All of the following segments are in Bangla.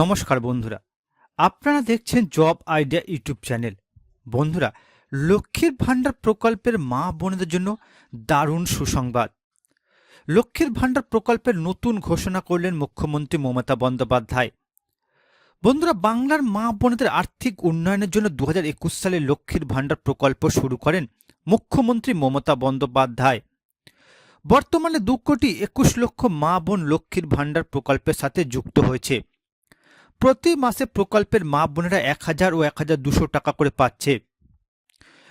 নমস্কার বন্ধুরা। আপনারা দেখছেন জব আইডিয়া ইউটিউব চ্যানেল। বন্ধুরা, লক্ষ্মীর ভাণ্ডার প্রকল্পের মা বোনেদের জন্য দারুণ সুসংবাদ। লক্ষ্মীর ভাণ্ডার প্রকল্পের নতুন ঘোষণা করলেন মুখ্যমন্ত্রী মমতা বন্দ্যোপাধ্যায়। বন্ধুরা, বাংলার মা বোনেদের আর্থিক উন্নয়নের জন্য দু হাজার একুশ সালে লক্ষ্মীর ভাণ্ডার প্রকল্প শুরু করেন মুখ্যমন্ত্রী মমতা বন্দ্যোপাধ্যায়। বর্তমানে দু কোটি একুশ লক্ষ মা বোন লক্ষ্মীর ভাণ্ডার প্রকল্পের সাথে যুক্ত হয়েছে। প্রতি মাসে প্রকল্পের মা বোনেরা এক হাজার ও এক হাজার দুশো টাকা করে পাচ্ছে।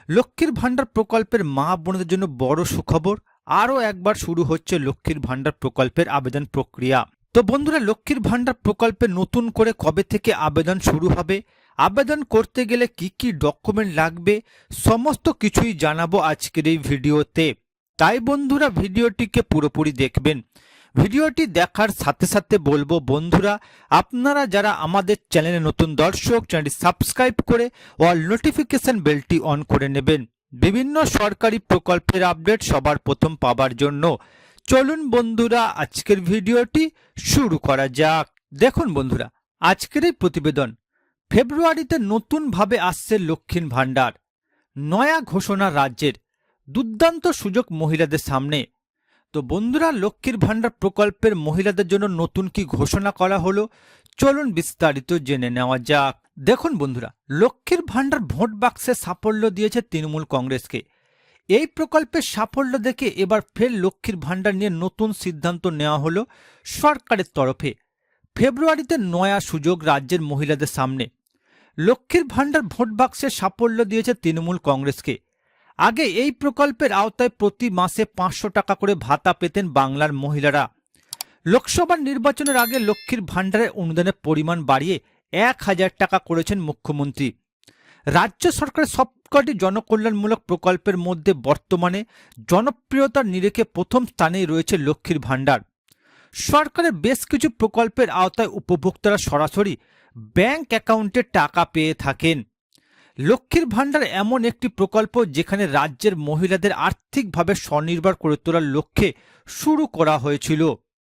লক্ষ্মীর ভাণ্ডার প্রকল্পের মা বোনদের জন্য বড় সুখবর, আরও একবার শুরু হচ্ছে লক্ষ্মীর ভাণ্ডার প্রকল্পের আবেদন প্রক্রিয়া। তো বন্ধুরা, লক্ষ্মীর ভাণ্ডার প্রকল্পে নতুন করে কবে থেকে আবেদন শুরু হবে, আবেদন করতে গেলে কি কি ডকুমেন্ট লাগবে, সমস্ত কিছুই জানাব আজকের এই ভিডিওতে। তাই বন্ধুরা, ভিডিওটিকে পুরোপুরি দেখবেন। ভিডিওটি দেখার সাথে সাথে বলব, বন্ধুরা, আপনারা যারা আমাদের চ্যানেলে নতুন দর্শক, চ্যানেলটি সাবস্ক্রাইব করে অল নোটিফিকেশন বেলটি অন করে নেবেন। বিভিন্ন সরকারি প্রকল্পের আপডেট সবার প্রথম পাবার জন্য। চলুন, বন্ধুরা, আজকের ভিডিওটি শুরু করা যাক। দেখুন, বন্ধুরা, আজকের এই প্রতিবেদন। ফেব্রুয়ারিতে নতুনভাবে আসছে লক্ষ্মীর ভাণ্ডার। নয়া ঘোষণা রাজ্যের। দুর্দান্ত সুযোগ মহিলাদের সামনে। তো বন্ধুরা, লক্ষ্মীর ভাণ্ডার প্রকল্পের মহিলাদের জন্য নতুন কি ঘোষণা করা হলো? চলুন বিস্তারিত জেনে নেওয়া যাক। দেখুন বন্ধুরা, লক্ষ্মীর ভাণ্ডার ভোট বাক্সে সাফল্য দিয়েছে তৃণমূল কংগ্রেসকে। এই প্রকল্পের সাফল্য দেখে এবার ফের লক্ষ্মীর ভাণ্ডার নিয়ে নতুন সিদ্ধান্ত নেওয়া হলো সরকারের তরফে। ফেব্রুয়ারিতে নয়া সুযোগ রাজ্যের মহিলাদের সামনে। লক্ষ্মীর ভাণ্ডার ভোট বাক্সে সাফল্য দিয়েছে তৃণমূল কংগ্রেসকে। আগে এই প্রকল্পের আওতায় প্রতি মাসে পাঁচশো টাকা করে ভাতা পেতেন বাংলার মহিলারা। লোকসভা নির্বাচনের আগে লক্ষ্মীর ভাণ্ডারের অনুদানের পরিমাণ বাড়িয়ে এক হাজার টাকা করেছেন মুখ্যমন্ত্রী। রাজ্য সরকারের সবকটি জনকল্যাণমূলক প্রকল্পের মধ্যে বর্তমানে জনপ্রিয়তার নিরেখে প্রথম স্থানেই রয়েছে লক্ষ্মীর ভাণ্ডার। সরকারের বেশ কিছু প্রকল্পের আওতায় উপভোক্তারা সরাসরি ব্যাংক অ্যাকাউন্টে টাকা পেয়ে থাকেন। লক্ষ্মীর ভাণ্ডার এমন একটি প্রকল্প যেখানে রাজ্যের মহিলাদের আর্থিকভাবে স্বনির্ভর করে তোলার লক্ষ্যে শুরু করা হয়েছিল,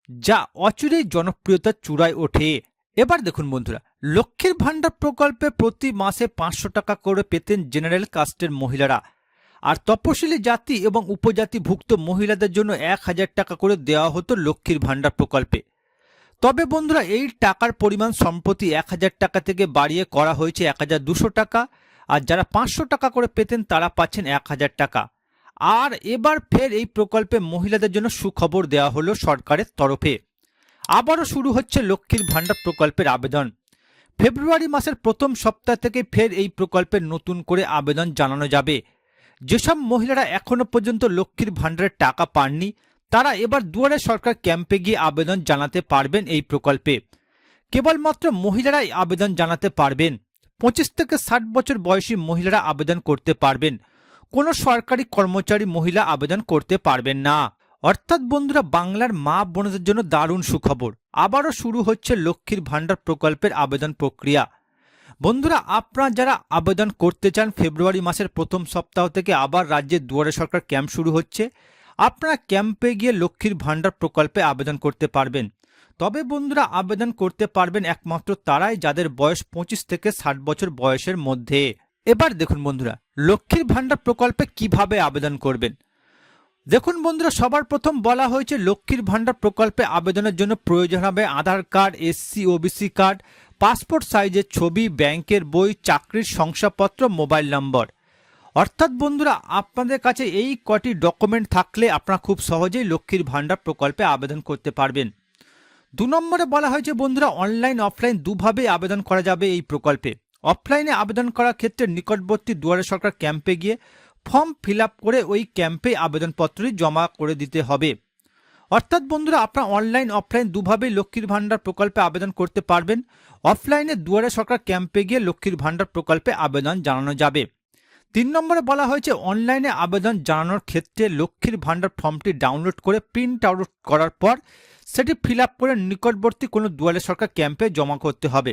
যা অচিরেই জনপ্রিয়তার চূড়ায় ওঠে। এবার দেখুন বন্ধুরা, লক্ষ্মীর ভাণ্ডার প্রকল্পে প্রতি মাসে পাঁচশো টাকা করে পেতেন জেনারেল কাস্টের মহিলারা। আর তপশিলি জাতি এবং উপজাতিভুক্ত মহিলাদের জন্য এক হাজার টাকা করে দেওয়া হতো লক্ষ্মীর ভাণ্ডার প্রকল্পে। তবে বন্ধুরা, এই টাকার পরিমাণ সম্প্রতি এক হাজার টাকা থেকে বাড়িয়ে করা হয়েছে এক হাজার দুশো টাকা। আর যারা পাঁচশো টাকা করে পেতেন তারা পাচ্ছেন এক হাজার টাকা। আর এবার ফের এই প্রকল্পে মহিলাদের জন্য সুখবর দেওয়া হলো সরকারের তরফে। আবারও শুরু হচ্ছে লক্ষ্মীর ভাণ্ডার প্রকল্পের আবেদন। ফেব্রুয়ারি মাসের প্রথম সপ্তাহ থেকে ফের এই প্রকল্পের নতুন করে আবেদন জানানো যাবে। যেসব মহিলারা এখনও পর্যন্ত লক্ষ্মীর ভাণ্ডারের টাকা পাননি, তারা এবার দুয়ারে সরকার ক্যাম্পে গিয়ে আবেদন জানাতে পারবেন এই প্রকল্পে। কেবলমাত্র মহিলারাই আবেদন জানাতে পারবেন। পঁচিশ থেকে ষাট বছর বয়সী মহিলারা আবেদন করতে পারবেন। কোনো সরকারি কর্মচারী মহিলা আবেদন করতে পারবেন না। অর্থাৎ বন্ধুরা, বাংলার মা বোনদের জন্য দারুণ সুখবর। আবারও শুরু হচ্ছে লক্ষ্মীর ভাণ্ডার প্রকল্পের আবেদন প্রক্রিয়া। বন্ধুরা, আপনারা যারা আবেদন করতে চান, ফেব্রুয়ারি মাসের প্রথম সপ্তাহ থেকে আবার রাজ্যের দুয়ারে সরকার ক্যাম্প শুরু হচ্ছে। আপনারা ক্যাম্পে গিয়ে লক্ষ্মীর ভাণ্ডার প্রকল্পে আবেদন করতে পারবেন। তবে বন্ধুরা আবেদন করতে পারবেন একমাত্র তারাই যাদের বয়স পঁচিশ থেকে ষাট বছর বয়সের মধ্যে। এবার দেখুন বন্ধুরা, লক্ষ্মীর ভাণ্ডার প্রকল্পে কীভাবে আবেদন করবেন? দেখুন বন্ধুরা, সবার প্রথম বলা হয়েছে লক্ষ্মীর ভাণ্ডার প্রকল্পে আবেদনের জন্য প্রয়োজন হবে Aadhaar card, SC, OBC card, passport সাইজের ছবি, ব্যাংকের বই, চাকরির শংসাপত্র, মোবাইল নম্বর। অর্থাৎ বন্ধুরা, আপনাদের কাছে এই কটি ডকুমেন্ট থাকলে আপনারা খুব সহজেই লক্ষ্মীর ভাণ্ডার প্রকল্পে আবেদন করতে পারবেন। দু নম্বরে বলা হয়েছে বন্ধুরা অনলাইন অফলাইন দুভাবে আবেদন করা যাবে এই প্রকল্পে। অফলাইনে আবেদন করার ক্ষেত্রে নিকটবর্তী দুয়ারে সরকার ক্যাম্পে গিয়ে ফর্ম ফিল করে ওই ক্যাম্পে আবেদনপত্রটি জমা করে দিতে হবে। অর্থাৎ, বন্ধুরা, আপনারা অনলাইন অফলাইন দুভাবেই লক্ষ্মীর ভাণ্ডার প্রকল্পে আবেদন করতে পারবেন। অফলাইনে দুয়ারে সরকার ক্যাম্পে গিয়ে লক্ষ্মীর ভাণ্ডার প্রকল্পে আবেদন জানানো যাবে। তিন নম্বরে বলা হয়েছে অনলাইনে আবেদন জানানোর ক্ষেত্রে লক্ষ্মীর ভাণ্ডার ফর্মটি ডাউনলোড করে প্রিন্ট আউট করার পর সেটি ফিল করে নিকটবর্তী কোনো দুয়ারে সরকার ক্যাম্পে জমা করতে হবে।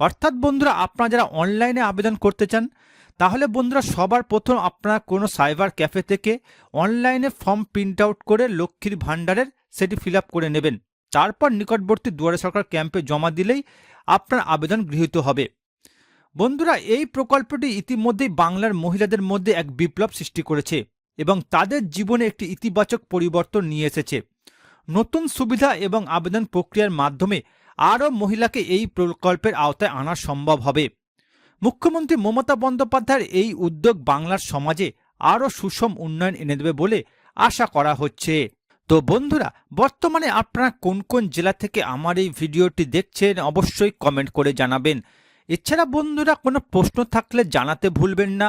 অর্থাৎ বন্ধুরা, আপনারা যারা অনলাইনে আবেদন করতে চান, তাহলে বন্ধুরা সবার প্রথম আপনারা কোনো সাইবার ক্যাফে থেকে অনলাইনে ফর্ম প্রিন্ট আউট করে লক্ষ্মীর ভাণ্ডারের সেটি ফিল করে নেবেন। তারপর নিকটবর্তী দুয়ারে সরকার ক্যাম্পে জমা দিলেই আপনার আবেদন গৃহীত হবে। বন্ধুরা, এই প্রকল্পটি ইতিমধ্যেই বাংলার মহিলাদের মধ্যে এক বিপ্লব সৃষ্টি করেছে এবং তাদের জীবনে একটি ইতিবাচক পরিবর্তন নিয়ে এসেছে। নতুন সুবিধা এবং আবেদন প্রক্রিয়ার মাধ্যমে আরও মহিলাকে এই প্রকল্পের আওতায় আনা সম্ভব হবে। মুখ্যমন্ত্রী মমতা বন্দ্যোপাধ্যায়ের এই উদ্যোগ বাংলার সমাজে আরও সুষম উন্নয়ন এনে দেবে বলে আশা করা হচ্ছে। তো বন্ধুরা, বর্তমানে আপনারা কোন কোন জেলা থেকে আমার এই ভিডিওটি দেখছেন অবশ্যই কমেন্ট করে জানাবেন। এছাড়া বন্ধুরা, কোনো প্রশ্ন থাকলে জানাতে ভুলবেন না।